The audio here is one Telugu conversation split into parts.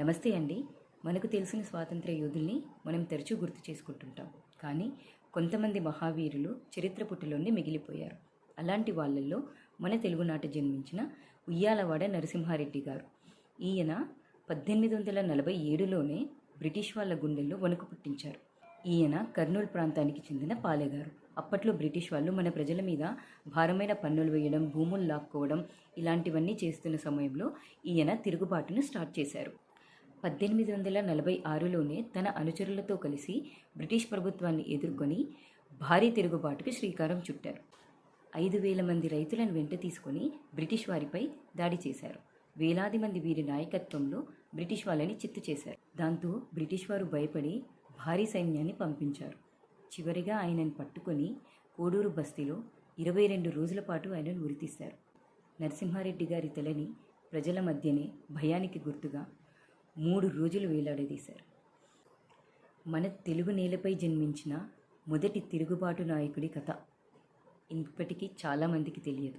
నమస్తే అండి. మనకు తెలిసిన స్వాతంత్ర యోధుల్ని మనం తరచూ గుర్తు చేసుకుంటుంటాం. కానీ కొంతమంది మహావీరులు చరిత్ర పుట్టులోనే మిగిలిపోయారు. అలాంటి వాళ్ళల్లో మన తెలుగునాట జన్మించిన ఉయ్యాలవాడ నరసింహారెడ్డి గారు. ఈయన పద్దెనిమిది వందల నలభై ఏడులోనే బ్రిటిష్ వాళ్ళ గుండెల్లో వణుకు పుట్టించారు. ఈయన కర్నూలు ప్రాంతానికి చెందిన పాలెగారు. అప్పట్లో బ్రిటిష్ వాళ్ళు మన ప్రజల మీద భారమైన పన్నులు వేయడం భూములు లాక్కోవడం ఇలాంటివన్నీ చేస్తున్న సమయంలో ఈయన తిరుగుబాటును స్టార్ట్ చేశారు. పద్దెనిమిది వందల నలభై ఆరులోనే తన అనుచరులతో కలిసి బ్రిటిష్ ప్రభుత్వాన్ని ఎదుర్కొని భారీ తిరుగుబాటుకు శ్రీకారం చుట్టారు. ఐదు వేల మంది రైతులను వెంట తీసుకొని బ్రిటిష్ వారిపై దాడి చేశారు. వేలాది మంది వీరి నాయకత్వంలో బ్రిటిష్ వాళ్ళని చిత్తు చేశారు. దాంతో బ్రిటిష్ వారు భయపడి భారీ సైన్యాన్ని పంపించారు. చివరిగా ఆయనను పట్టుకొని కోడూరు బస్తీలో ఇరవై రెండు రోజుల పాటు ఆయనను ఉరితీశారు. నరసింహారెడ్డి గారి తలని ప్రజల మధ్యనే భయానికి గుర్తుగా మూడు రోజులు వేలాడదీశారు. మన తెలుగు నేలపై జన్మించిన మొదటి తిరుగుబాటు నాయకుడి కథ ఇప్పటికీ చాలామందికి తెలియదు.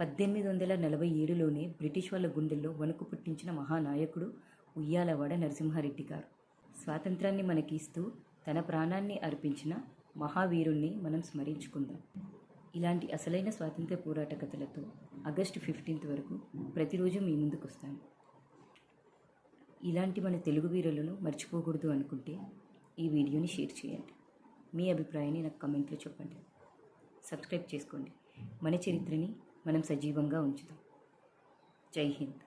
పద్దెనిమిది వందల నలభై ఏడులోనే బ్రిటిష్ వాళ్ళ గుండెల్లో వణుకు పుట్టించిన మహానాయకుడు ఉయ్యాలవాడ నరసింహారెడ్డి గారు. స్వాతంత్రాన్ని మనకి ఇస్తూ తన ప్రాణాన్ని అర్పించిన మహావీరుణ్ణి మనం స్మరించుకుందాం. ఇలాంటి అసలైన స్వాతంత్ర పోరాట కథలతో ఆగస్టు ఫిఫ్టీన్త్ వరకు ప్రతిరోజు మీ ముందుకు వస్తాను ఇలాంటి మన తెలుగు వీరులను మర్చిపోకూడదు అనుకుంటే ఈ వీడియోని షేర్ చేయండి. మీ అభిప్రాయాన్ని నాకు కమెంట్లో చెప్పండి. సబ్స్క్రైబ్ చేసుకోండి. మన చరిత్రని మనం సజీవంగా ఉంచుదాం. జై హింద్.